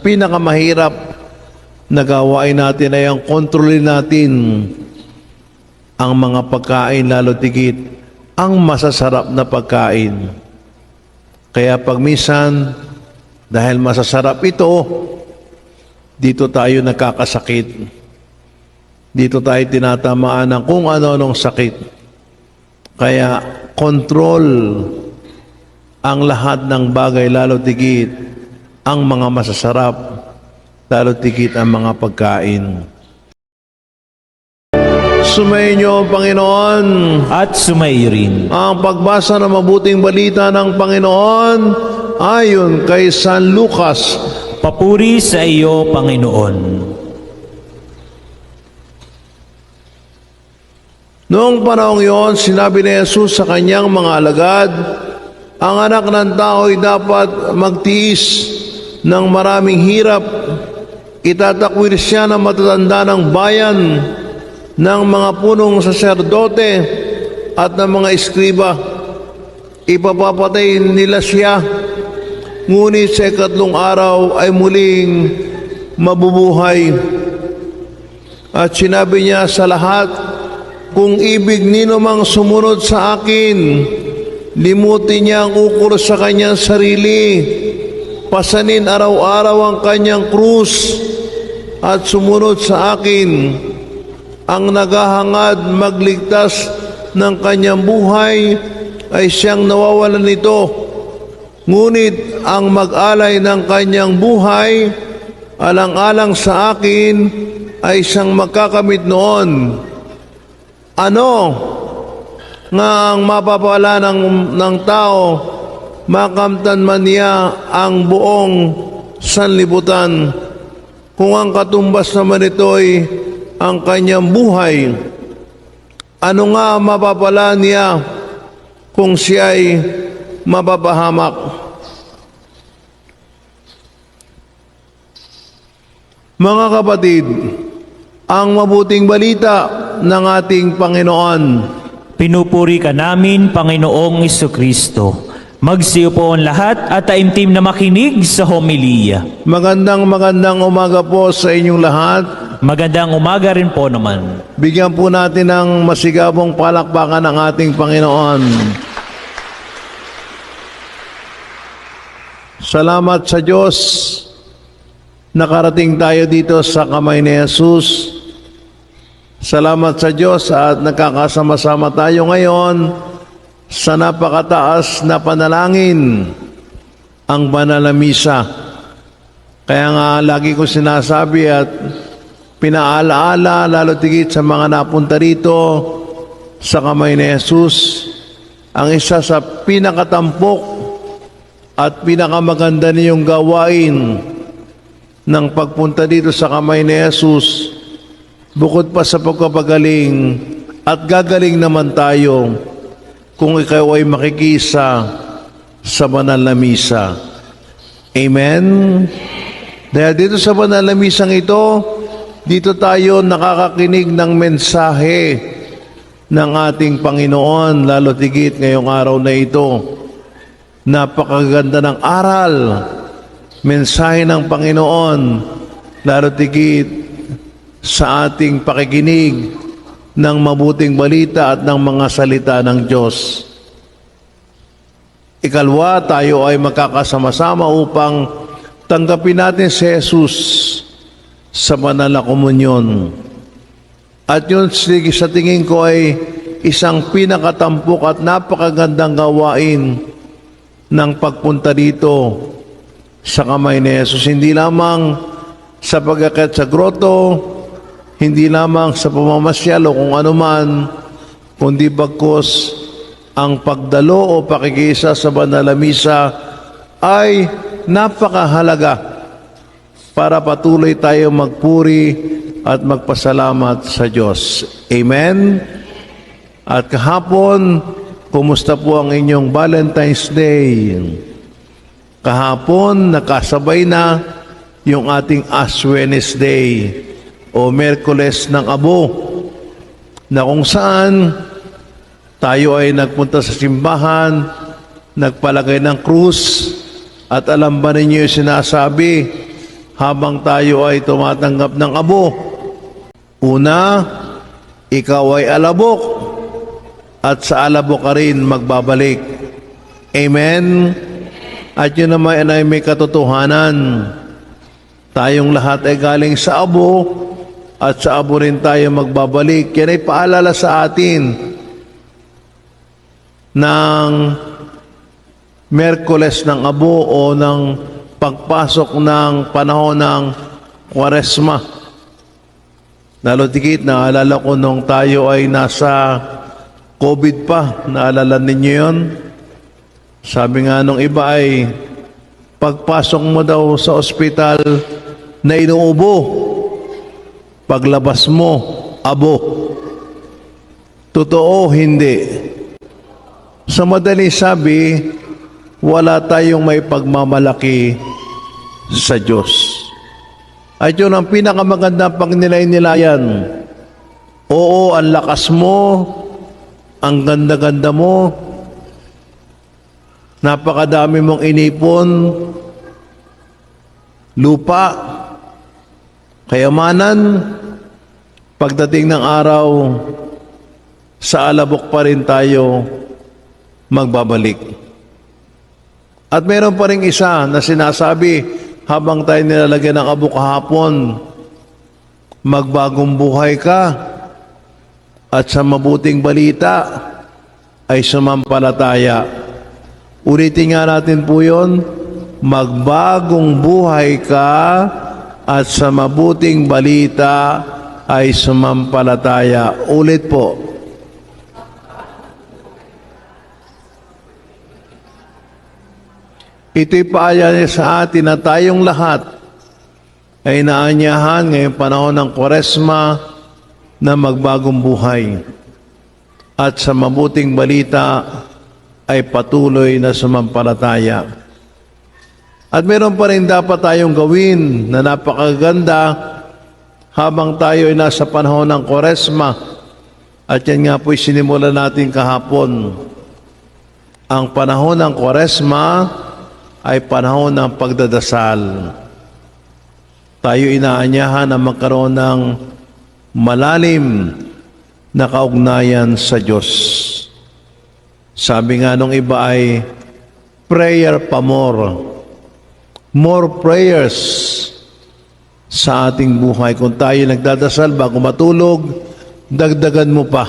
pinakamahirap na gawain natin ay ang kontrolin natin ang mga pagkain, lalo tigit ang masasarap na pagkain. Kaya pag minsan, dahil masasarap ito, dito tayo nagkakasakit. Dito tayo tinatamaan ng kung ano-anong sakit. Kaya control ang lahat ng bagay, lalo tigit ang mga masasarap, lalo tigit ang mga pagkain. Sumayin Panginoon, at sumayo rin. ang pagbasa ng mabuting balita ng Panginoon ayon kay San Lucas. Papuri sa iyo, Panginoon. Noong panahong iyon, sinabi ni Jesus sa kanyang mga alagad, ang anak ng tao ay dapat magtiis ng maraming hirap. Itatakwil siya ng matatanda ng bayan, ng mga punong saserdote at ng mga eskriba. Ipapapatay nila siya, ngunit sa ikatlong araw ay muling mabubuhay. At sinabi niya sa lahat, kung ibig nino mang sumunod sa akin, limutin niya ang ukol sa kanyang sarili, pasanin araw-araw ang kanyang krus, at sumunod sa akin. Ang naghahangad magligtas ng kanyang buhay ay siyang nawawalan nito. Ngunit ang mag-alay ng kanyang buhay, alang-alang sa akin, ay siyang magkakamit noon. Ano nga ang mapapala ng, ng tao, makamtan man niya ang buong sanlibutan. Kung ang katumbas naman ito'y ang kanyang buhay, ano nga mapapala niya kung siya'y mapapahamak? Mga kapatid, ang mabuting balita ng ating Panginoon. Pinupuri ka namin, Panginoong Kristo. Magsiyo po ang lahat at taimtim na makinig sa homilya. Magandang magandang umaga po sa inyong lahat. Magandang umaga rin po naman. Bigyan po natin ng masigabong palakpakan ng ating Panginoon. Salamat sa Diyos. Nakarating tayo dito sa kamay ni Jesus. Salamat sa Diyos at nakakasama-sama tayo ngayon sa napakataas na panalangin ang banal na misa. Kaya nga lagi ko sinasabi at pinaalaala lalo tigit sa mga napunta rito sa kamay ni Jesus ang isa sa pinakatampok at pinakamaganda niyong gawain ng pagpunta dito sa kamay ni Jesus bukod pa sa pagpapagaling at gagaling naman tayo kung ikaw ay makikisa sa banal na misa. Amen? Dahil dito sa banal na misang ito, dito tayo nakakakinig ng mensahe ng ating Panginoon, lalo tigit ngayong araw na ito. Napakaganda ng aral, mensahe ng Panginoon, lalo tigit sa ating pakikinig ng mabuting balita at ng mga salita ng Diyos. Ikalwa, tayo ay magkakasama-sama upang tanggapin natin si Jesus sa banal na komunyon. At yun sa tingin ko ay isang pinakatampok at napakagandang gawain ng pagpunta dito sa kamay ni Jesus. Hindi lamang sa pagkakit sa groto, hindi lamang sa pamamasyal o kung ano man, kundi bagkos ang pagdalo o pakikisa sa banal na misa ay napakahalaga para patuloy tayo magpuri at magpasalamat sa Diyos. Amen? At kahapon, kumusta po ang inyong Valentine's Day? Kahapon, nakasabay na yung ating Ash Wednesday o Merkules ng Abo na kung saan tayo ay nagpunta sa simbahan, nagpalagay ng krus, at alam ba ninyo yung sinasabi, habang tayo ay tumatanggap ng abo. Una, ikaw ay alabok at sa alabok ka rin magbabalik. Amen? At yun naman ay may katotohanan. Tayong lahat ay galing sa abo at sa abo rin tayo magbabalik. Yan ay paalala sa atin ng Merkules ng abo o ng pagpasok ng panahon ng Kwaresma. Lalo tikit, naalala ko nung tayo ay nasa COVID pa. Naalala ninyo yon? Sabi nga nung iba ay pagpasok mo daw sa ospital na inuubo. Paglabas mo, abo. Totoo, hindi. Sa madali sabi, wala tayong may pagmamalaki sa Diyos. At yun ang pinakamaganda pag nilay-nilayan. Oo, ang lakas mo, ang ganda-ganda mo, napakadami mong inipon, lupa, kayamanan, pagdating ng araw, sa alabok pa rin tayo magbabalik. At meron pa rin isa na sinasabi habang tayo nilalagyan ng abo kahapon, magbagong buhay ka at sa mabuting balita ay sumampalataya. Ulitin nga natin po yun, magbagong buhay ka at sa mabuting balita ay sumampalataya. Ulit po, Ito'y paaya sa atin na tayong lahat ay naanyahan ngayong panahon ng Kwaresma na magbagong buhay. At sa mabuting balita ay patuloy na sumampalataya. At meron pa rin dapat tayong gawin na napakaganda habang tayo ay nasa panahon ng Kwaresma. At yan nga po'y sinimula natin kahapon. Ang panahon ng Kwaresma ay panahon ng pagdadasal. Tayo inaanyahan na magkaroon ng malalim na kaugnayan sa Diyos. Sabi nga nung iba ay, prayer pa more. More prayers sa ating buhay. Kung tayo nagdadasal bago matulog, dagdagan mo pa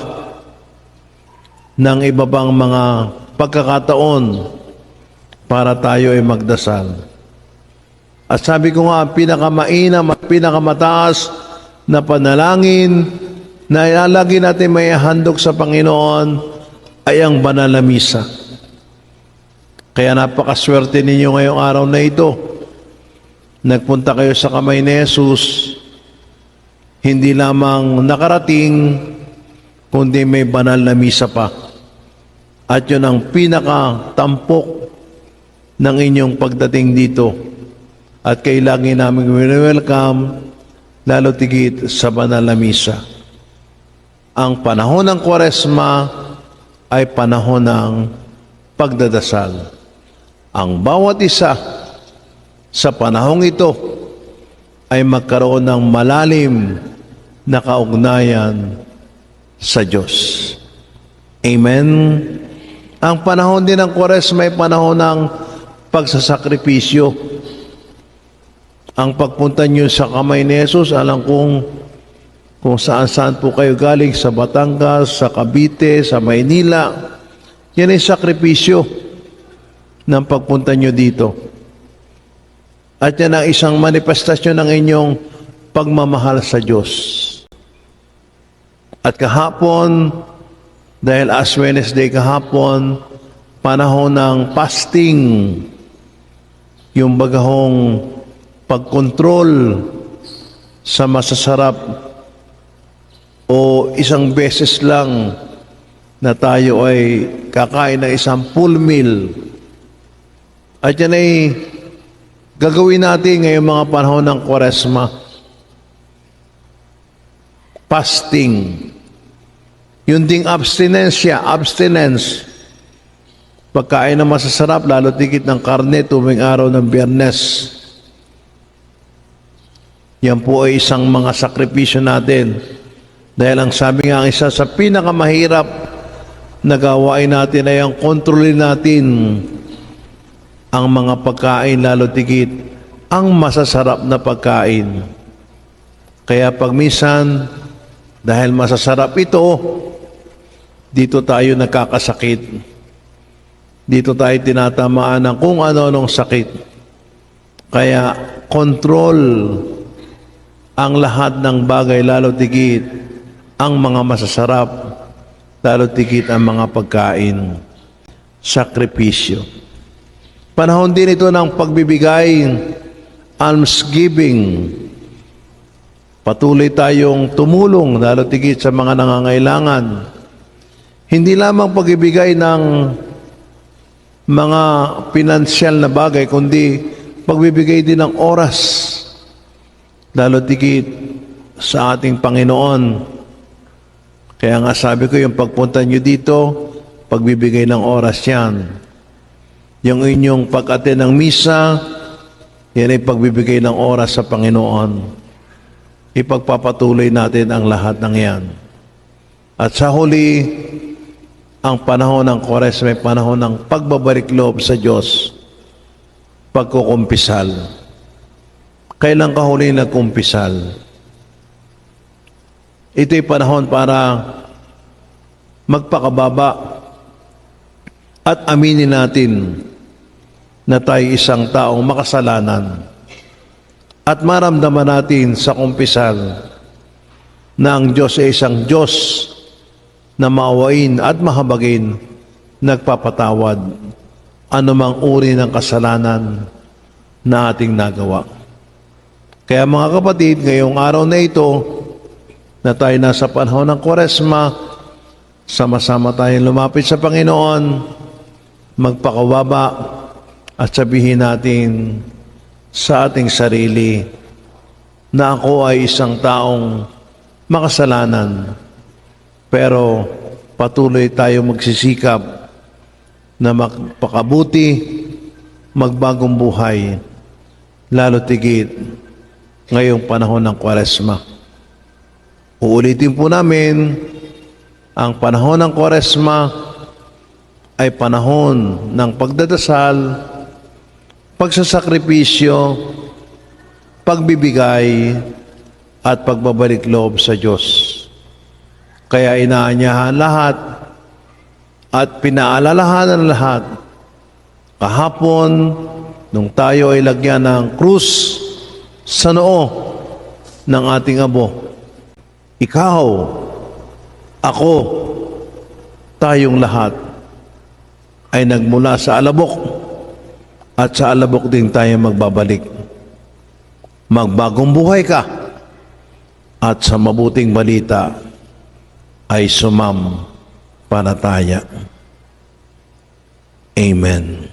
ng iba pang mga pagkakataon para tayo ay magdasal. At sabi ko nga, pinakamainam at pinakamataas na panalangin na ilalagi natin may handog sa Panginoon ay ang banal na misa. Kaya napakaswerte ninyo ngayong araw na ito. Nagpunta kayo sa kamay ni Jesus, hindi lamang nakarating, kundi may banal na misa pa. At yun ang pinakatampok ng inyong pagdating dito. At kailangan namin welcome lalo tigit sa banal na misa. Ang panahon ng kwaresma ay panahon ng pagdadasal. Ang bawat isa sa panahong ito ay magkaroon ng malalim na kaugnayan sa Diyos. Amen. Ang panahon din ng kwaresma ay panahon ng pagsasakripisyo. Ang pagpunta nyo sa kamay ni Jesus, alam kong kung saan-saan po kayo galing, sa Batangas, sa Cavite, sa Maynila, yan ay sakripisyo ng pagpunta nyo dito. At yan ang isang manifestasyon ng inyong pagmamahal sa Diyos. At kahapon, dahil Ash Wednesday kahapon, panahon ng fasting, yung bagahong pagkontrol sa masasarap o isang beses lang na tayo ay kakain ng isang full meal. At yan ay gagawin natin ngayong mga panahon ng kwaresma. Fasting. Yun ding abstinensya, abstinence. Pagkain na masasarap, lalo tigit ng karne tuwing araw ng biyernes. Yan po ay isang mga sakripisyo natin. Dahil ang sabi nga, ang isa sa pinakamahirap na gawain natin ay ang kontrolin natin ang mga pagkain, lalo tigit ang masasarap na pagkain. Kaya pag minsan, dahil masasarap ito, dito tayo nagkakasakit. Dito tayo tinatamaan ng kung ano-anong sakit. Kaya control ang lahat ng bagay, lalo tigit ang mga masasarap, lalo tigit ang mga pagkain. Sakripisyo. Panahon din ito ng pagbibigay, almsgiving. Patuloy tayong tumulong, lalo tigit sa mga nangangailangan. Hindi lamang pagbibigay ng mga pinansyal na bagay, kundi pagbibigay din ng oras, lalo tigit sa ating Panginoon. Kaya nga sabi ko, yung pagpunta nyo dito, pagbibigay ng oras yan. Yung inyong pag-attend ng misa, yan ay pagbibigay ng oras sa Panginoon. Ipagpapatuloy natin ang lahat ng yan. At sa huli, ang panahon ng Kores may panahon ng pagbabalik loob sa Diyos, pagkukumpisal. Kailan ka huli nagkumpisal? Ito'y panahon para magpakababa at aminin natin na tayo isang taong makasalanan. At maramdaman natin sa kumpisal na ang Diyos ay isang Diyos na maawain at mahabagin, nagpapatawad. Anumang uri ng kasalanan na ating nagawa. Kaya mga kapatid, ngayong araw na ito, na tayo nasa panahon ng Kwaresma, sama-sama tayong lumapit sa Panginoon, magpakawaba at sabihin natin sa ating sarili na ako ay isang taong makasalanan pero patuloy tayo magsisikap na magpakabuti, magbagong buhay, lalo tigit ngayong panahon ng Kwaresma. Uulitin po namin, ang panahon ng Kwaresma ay panahon ng pagdadasal, pagsasakripisyo, pagbibigay, at pagbabalik loob sa Diyos. Kaya inaanyahan lahat at pinaalalahanan lahat kahapon nung tayo ay lagyan ng krus sa noo ng ating abo. Ikaw, ako, tayong lahat ay nagmula sa alabok at sa alabok din tayo magbabalik. Magbagong buhay ka at sa mabuting balita ay sumam panataya. Amen.